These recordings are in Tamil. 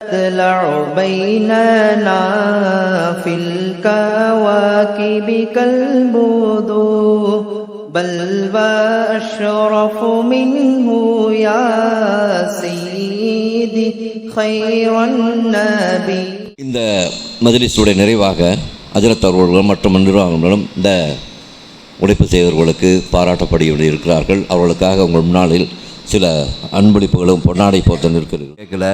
تطلع بيننا في الكواكب كالبدور بل وأشرف منه يا سيدي خير النبي இந்த மஜ்லிஸுடைய நிறைவாக அஜரத் அவர்களும் மற்றும் நிர்வாகங்களும் இந்த உழைப்பு செய்தவர்களுக்கு பாராட்டப்படி இருக்கிறார்கள் அவர்களுக்காக உங்கள் முன்னாளில் சில அன்பளிப்புகளும் பொன்னாடை போத்தல் இருக்கிறது கேட்கல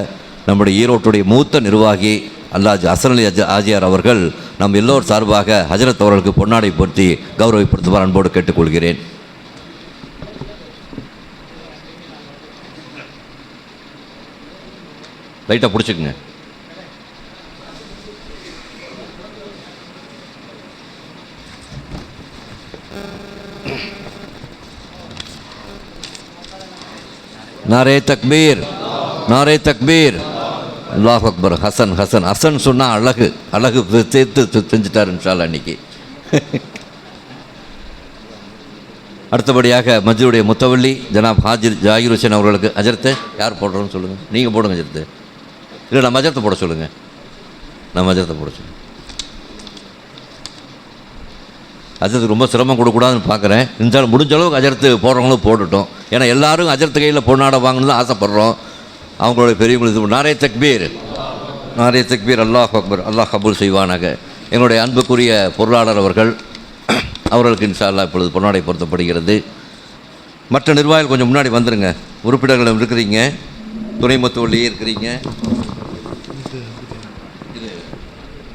நம்முடைய ஈரோட்டுடைய மூத்த நிர்வாகி அல்லாஜ் அசன் அலி அஜ ஆஜியார் அவர்கள் நம் எல்லோர் சார்பாக ஹஜரத் அவர்களுக்கு பொன்னாடை பொருத்தி கௌரவப்படுத்துவார் அன்போடு கேட்டுக்கொள்கிறேன். லைட்டாக பிடிச்சிக்குங்க. நாரே தக்மீர் நாரே தக்மீர் அல்லாஹ் அக்பர் ஹசன் ஹசன். ஹசன் சொன்னால் அழகு. அழகு சேர்த்து செஞ்சிட்டார் செஞ்சுட்டார் அன்னைக்கு அடுத்தபடியாக மஜ்ஜுடைய முத்தவள்ளி ஜனாப் ஹாஜிர் ஜாகிர் ஹுசேன் அவர்களுக்கு அஜர்த்து. யார் போடுறோன்னு சொல்லுங்கள் நீங்கள் போடுங்க அஜர்த்து. இல்லை நம்ம அஜர்த்தை போட சொல்லுங்கள் நம்ம அஜர்த்தை போட சொல்லுங்கள் அஜரத்துக்கு ரொம்ப சிரமம் கொடுக்கக்கூடாதுன்னு பார்க்குறேன். இருந்தாலும் முடிஞ்ச அளவுக்கு அஜரத்து போடுறவங்களும் போட்டுட்டோம். ஏன்னா எல்லாரும் அஜரத்து கையில் பொன்னாட வாங்கணும்னு தான் ஆசைப்பட்றோம். அவங்களுடைய பெரியவங்களுக்கு நாரே தக்பீர். நாரே தக்பீர் அல்லாஹ் அக்பர். அல்லாஹ் கபூல் செய்வானாக. எங்களுடைய அன்புக்குரிய பொருளாளர் அவர்கள் அவர்களுக்கு இன்ஷால்லா இப்பொழுது பொன்னாடை பொருத்தப்படுகிறது. மற்ற நிர்வாகிகள் கொஞ்சம் முன்னாடி வந்துருங்க. உறுப்பினர்களும் இருக்கிறீங்க. துணை மத்துவள்ளி இருக்கிறீங்க.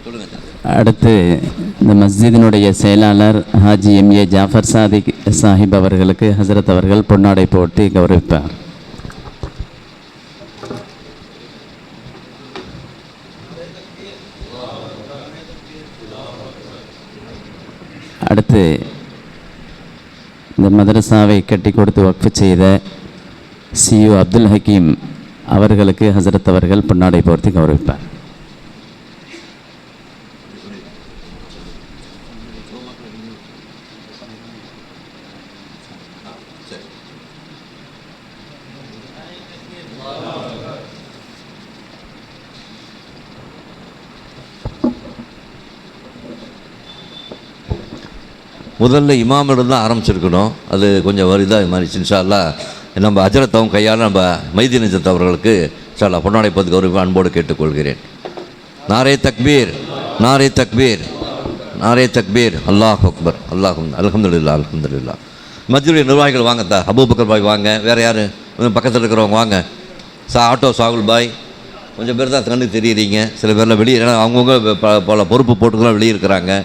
சொல்லுங்கள் அடுத்து இந்த மஸ்ஜிதினுடைய செயலாளர் ஹாஜி எம்ஏ ஜாஃபர் சாதிக் சாஹிப் அவர்களுக்கு ஹசரத் அவர்கள் பொன்னாடை போட்டி கௌரவிப்பார். அடுத்து இந்த மதரசாவை கட்டி கொடுத்து வக்ஃபு செய்த சியு அப்துல் ஹக்கீம் அவர்களுக்கு ஹசரத் அவர்கள் பொன்னாடை போர்த்தி கௌரவிப்பார். முதல்ல இமாமிடம் தான் ஆரம்பிச்சிருக்கணும். அது கொஞ்சம் வருதாக மாதிரி இன்ஷால்லா நம்ம அஜரத்தவன் கையால் நம்ம மைதி நஜத் அவர்களுக்கு சாலா பொன்னாடைப்பதுக்கு ஒரு அன்போடு கேட்டுக்கொள்கிறேன். நாரே தக்பீர் நாரே தக்பீர் நாரே தக்பீர். அல்லாஹ் அக்பர் அல்லாஹ் அலமதுல்லா அலமதுல்லா மத்தியுடைய நிர்வாகிகள் வாங்க தா அபூபக்கர் பாய் வாங்க வேறு யார்? பக்கத்தில் இருக்கிறவங்க வாங்க. சா ஆட்டோ சாகுல் பாய். கொஞ்சம் பேர் தான் கண்ணுக்கு தெரியுறீங்க. சில பேர்லாம் வெளியே ஏன்னா அவங்கவுங்க ப- பல பொறுப்பு போட்டுக்கெல்லாம் வெளியே இருக்கிறாங்க.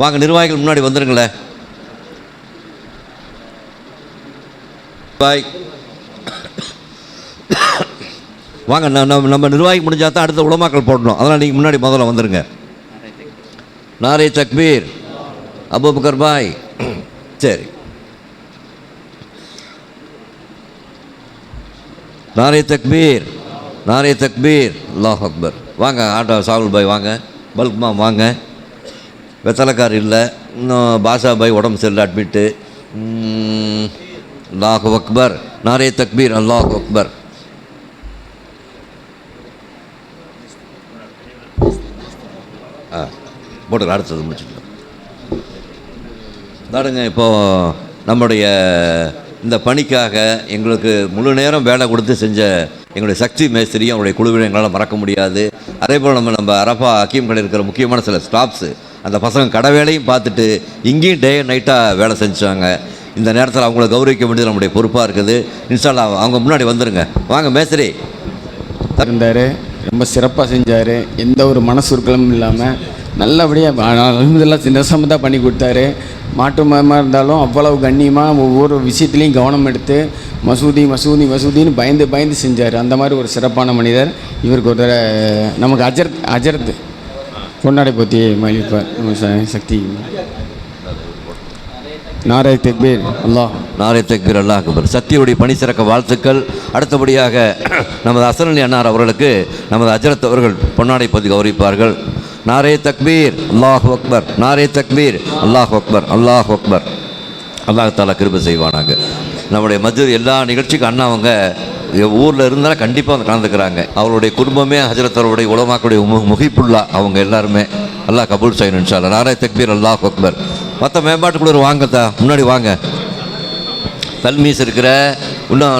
வாங்க நிர்வாகிகள் முன்னாடி வந்துருங்களேன். பாய். வாங்க நம்ம நம்ம நிர்வாகி முடிஞ்சால் தான் அடுத்த உளமாக்கல் போடணும். அதனால் நீங்கள் முன்னாடி முதல்ல வந்துருங்க. நாரே தக்பீர். அபூபக்கர் பாய். சரி. நாரே தக்பீர். நாரே தக்பீர். அல்லாஹ் அக்பர். வாங்க ஆட்டோ சாகுல் பாய் வாங்க. பல்க்மா வாங்க. வெத்தலைக்கார் இல்லை. இன்னும் பாஷாபாய் உடம்பு சரியில்லை அட்மிட்டு அல்லாஹு அக்பர். நாரே தக்பீர் அல்லாஹு அக்பர். ஆ போட்டு அடுத்தது முடிச்சுக்கலாம். தாடுங்க இப்போது நம்முடைய இந்த பணிக்காக எங்களுக்கு முழு நேரம் வேலை கொடுத்து செஞ்ச எங்களுடைய சக்தி மேஸ்திரியும் அவருடைய குழுவினை எங்களால் மறக்க முடியாது. அதே போல் நம்ம நம்ம அரபா அக்கீம் இருக்கிற முக்கியமான சில ஸ்டாஃப்ஸு அந்த பசங்க கடை வேலையும் பார்த்துட்டு இங்கேயும் டே நைட்டாக வேலை செஞ்சாங்க. இந்த நேரத்தில் அவங்கள கௌரவிக்க வேண்டியது நம்முடைய பொறுப்பாக இருக்குது. இன்ஸ்டால் அவங்க முன்னாடி வந்துருங்க. வாங்க மேஸ்திரி. இருந்தார். ரொம்ப சிறப்பாக செஞ்சார். எந்த ஒரு மனசுருக்களும் இல்லாமல் நல்லபடியாக இதெல்லாம் சின்னசமாக தான் பண்ணி கொடுத்தாரு. மாட்டு மயமாக இருந்தாலும் அவ்வளவு கண்ணியமாக ஒவ்வொரு விஷயத்துலையும் கவனம் எடுத்து மசூதி மசூதி மசூதின்னு பயந்து பயந்து செஞ்சார். அந்த மாதிரி ஒரு சிறப்பான மனிதர். இவருக்கு ஒரு நமக்கு அஜரத் அஜரத் பொன்னாடை போத்தி மகிழ்ப்பார் சக்தி. நாரை தெக்பீர் அல்லாஹ். நாரே தக்பீர் அல்லாஹ் அக்பர். சத்தியுடைய பணி சிறக்க வாழ்த்துக்கள். அடுத்தபடியாக நமது அசன் அன்னார் அவர்களுக்கு நமது அஜரத் அவர்கள் பொன்னாடை பதி கௌரவிப்பார்கள். நாரே தக்பீர் அல்லாஹ் அக்பர். நாரே தக்பீர் அல்லாஹ் அக்பர் அல்லாஹ் அக்பர். அல்லாஹ் தாலா கிருபை செய்வானாங்க நம்முடைய மஜூர் எல்லா நிகழ்ச்சிக்கும் அண்ணா அவங்க ஊரில் இருந்தாலும் கண்டிப்பாக வந்து கலந்துக்கிறாங்க. அவருடைய குடும்பமே ஹஜரத் அவருடைய உலமாக்களுடைய மு முகிப்புல்லா. அவங்க எல்லாருமே அல்லாஹ் கபூல் செய்யணும் சார் நாரே தக்பீர் அல்லாஹ் அக்பர். மற்ற மேம்பாட்டுக்குள்ள வாங்கத்தா முன்னாடி வாங்க. தல்மீஸ் இருக்கிற இன்னும்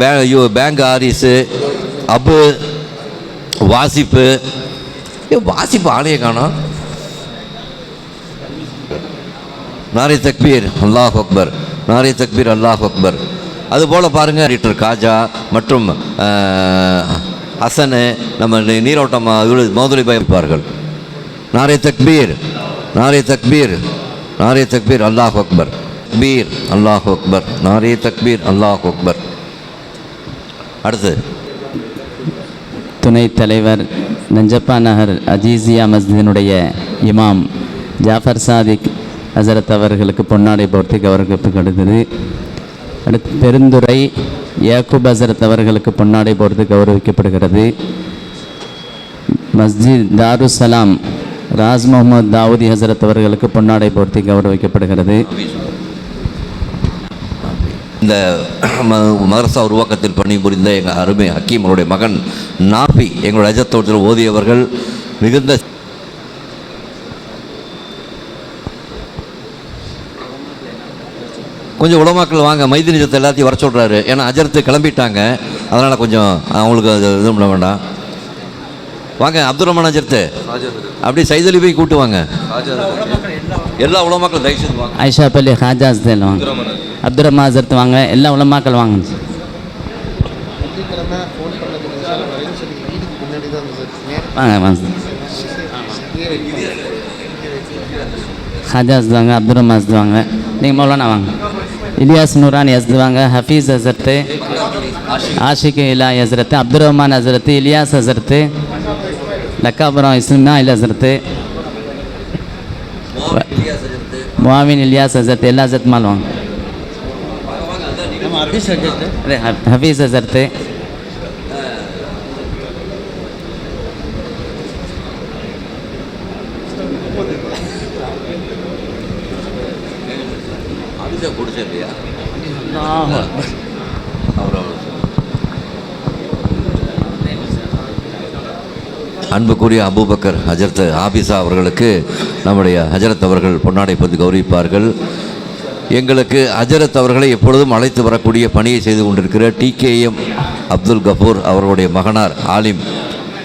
பே ஐயோ பேங்க் ஆரிஸு அபு வாசிப்பு. ஏ வாசிப்பு ஆளையே காணும் நாரி தக்பீர் அல்லாஹ் அக்பர். நாரி தக்பீர் அல்லாஹ் அக்பர். அதுபோல் பாருங்கள் ரிட்டர் காஜா மற்றும் ஹசனு நம்ம நீரோட்டம் மோதலி பயப்பார்கள் நாரே தக்பீர் நாரே தக்பீர் நாரே தக்பீர் அல்லாஹ் அக்பர். பீர் அல்லாஹ் அக்பர். நாரே தக்பீர் அல்லாஹ் அக்பர். அடுத்து. துணைத் தலைவர் நஞ்சப்பா நகர் அஜீசியா மஸ்ஜிதினுடைய இமாம் ஜாஃபர் சாதிக் ஹசரத் அவர்களுக்கு பொன்னாடை போர்த்தி கௌரவிக்கப்படுகிறது. அடுத்து பெருந்துறை யாக்கூப் ஹசரத் அவர்களுக்கு பொன்னாடை போர்த்து கௌரவிக்கப்படுகிறது. மஸ்ஜித் தாருசலாம் ராஸ் முகமது தாவூதி ஹசரத் அவர்களுக்கு பொன்னாடை போர்த்தி கௌரவிக்கப்படுகிறது. இந்த ம- மதரசா உருவாக்கத்தில் பணிபுரிந்த எங்கள் அருமை ஹக்கீம் அவருடைய மகன் நாபி எங்களுடைய அஜத்தோட்டத்தில் ஓதியவர்கள் மிகுந்த கொஞ்சம் உலமாக்கள் வாங்க மைதி நிஜத்தை எல்லாத்தையும் வர சொல்கிறாரு ஏன்னா அஜரத்து கிளம்பிட்டாங்க. அதனால் கொஞ்சம் அவங்களுக்கு அது இது பண்ண வேண்டாம். வாங்க அப்துல் ரஹ்மான் அஜரத்து. அப்படியே சைதலி போய் கூட்டு வாங்க. எல்லா உலமாக்களும் தயவு செய்து வாங்க. ஐஷா பள்ளி ஹாஜா ஹஸ்தேல் வாங்க. அப்துல் ரஹ்மான் ஹசரத் வாங்க எல்லா உலமாக்கள் வாங்க. வாங்க வாங்க. ஹாஜா ஹஸ்து வாங்க அப்துல் ரஹ்மான் ஹஸ்து வாங்க. நீங்கள் மௌலானா வாங்க. இலியாஸ் நூரான் ஹஸ்து வாங்க ஹஃபீஸ் ஹசரத்து ஆஷிக் இலா ஹசரத்து அப்துல் ரஹ்மான் ஹசரத்து இலியாஸ் ஹசரத்து லக்காபுரம் இஸ்மாயில் ஹசரத்து முவாவின் இலியாஸ் ஹசரத் எல்லா ஹசரத் மால் வாங்க ಅದೇ அவர் அன்புக்குரிய அபூபக்கர் ஹஜரத் ஆபிசா அவர்களுக்கு நம்முடைய ஹஜரத் அவர்கள் பொன்னாடை பற்றி கௌரவிப்பார்கள். எங்களுக்கு ஹஜரத் அவர்களை எப்பொழுதும் அழைத்து வரக்கூடிய பணியை செய்து கொண்டிருக்கிற டிகேஎம் அப்துல் கபூர் அவர்களுடைய மகனார் ஆலிம்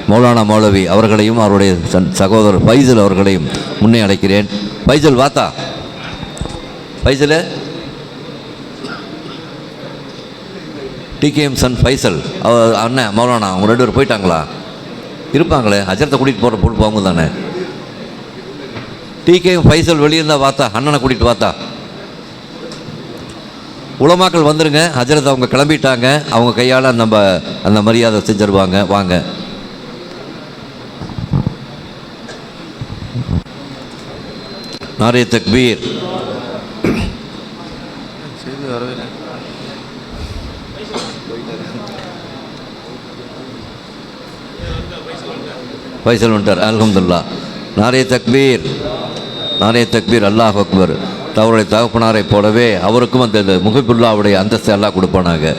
மௌலானா மௌலவி அவர்களையும் அவருடைய சன் சகோதரர் ஃபைசல் அவர்களையும் முன்னே அழைக்கிறேன். ஃபைசல் வாத்தா. ஃபைசலு? டிகேஎம் சன் ஃபைசல் அவர் அண்ணன் மௌலானா அவங்க ரெண்டு பேர் போயிட்டாங்களா? இருப்பாங்களே அஜரத்தை கூட்டிகிட்டு போகிற பொறுப்பு அவங்க தானே. டிகேஎம் ஃபைசல் வெளியே இருந்தால் வாத்தா அண்ணனை கூட்டிகிட்டு வாத்தா. உலமாக்கள் வந்துருங்க ஹஜரத் அவங்க கிளம்பிட்டாங்க அவங்க கையால் நம்ம அந்த மரியாதை செஞ்சிருவாங்க வாங்க. நாரே தக்பீர். பைசல் வந்துட்டார் அலமதுல்லா நாரே தக்பீர் நாரே தக்பீர் அல்லாஹ் அக்பர் அவருடைய தகப்பனாரை போலவே அவருக்கும் அந்த இந்த முகப்புல்லாவுடைய அந்தஸ்து எல்லாம் கொடுப்பானாங்க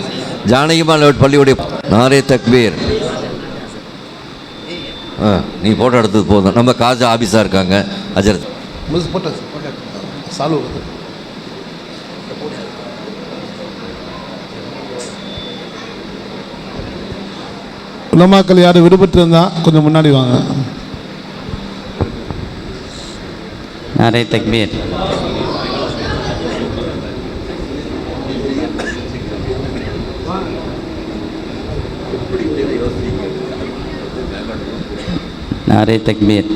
ஜானகிமால் பள்ளியுடைய நாரே தக்பீர் ஆ நீ ஃபோட்டோ எடுத்தது போதும். நம்ம காஜா ஆஃபீஸாக இருக்காங்க. அஜரத் சாலு உலமாக்கள் யாரும் விடுபட்டு இருந்தால் கொஞ்சம் முன்னாடி வாங்க. நாரே தக்பீர். நாரே தக்பீர்.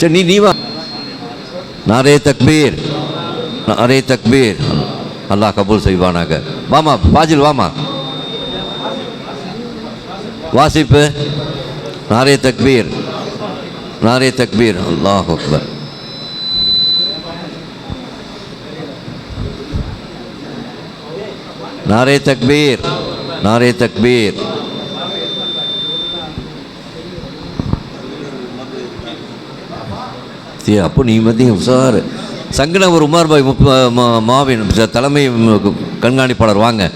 சரி நீ நீ வா. நாரே தக்மீர் நாரே தக்பீர். அல்லாஹ் கபூல் செய்வானாக. வாமா பாஜில் வாமா. வாசிப்பு. நாரே தக்பீர். நாரே தக்பீர். அல்லாஹ் அக்பர். நாரே தக்பீர். நாரே தக்பீர். சரி அப்போ நீ மத்தியும் உஷாரு. சங்கனவர் உமர் பாய் மா- மாவின் தலைமை கண்காணிப்பாளர். வாங்க.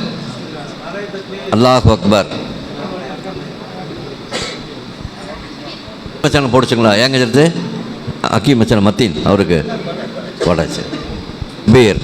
அல்லாஹ் அக்பர். மச்சான போடுச்சுங்களா ஏங்க எடுத்து அக்கி மச்சான மத்தீன் அவருக்கு. போடாச்சு பேர்.